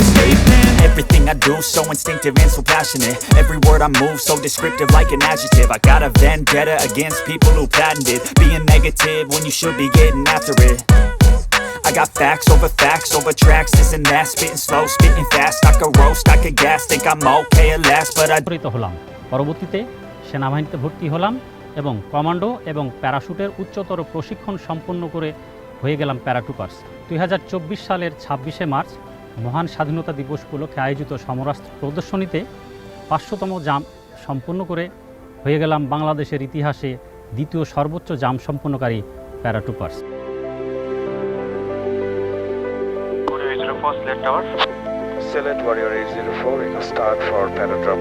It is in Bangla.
a statement Everything I do so instinctive and so passionate Every word I move so descriptive like an adjective I got a vendetta against people who patented Being negative when you should be getting after it I got facts over facts over tracks, this and that Spitting slow, spitting fast, I could roast, I could gas Think I'm okay at last, but I হলাম পরবর্তীতে সেনাবাহিনীতে ভর্তি হলাম এবং কমান্ডো এবং প্যারাশুটের উচ্চতর প্রশিক্ষণ সম্পন্ন করে হয়ে গেলাম প্যারাটুপার্স দুই হাজার চব্বিশ সালের ছাব্বিশে মার্চ মহান স্বাধীনতা দিবস উপলক্ষে আয়োজিত সমরাস্ত্র প্রদর্শনীতে পাঁচশোতম জাম সম্পন্ন করে হয়ে গেলাম বাংলাদেশের ইতিহাসে দ্বিতীয় সর্বোচ্চ জাম সম্পন্নকারী প্যারাটুপার্স। Select Warrior 804 in a start for paradrop.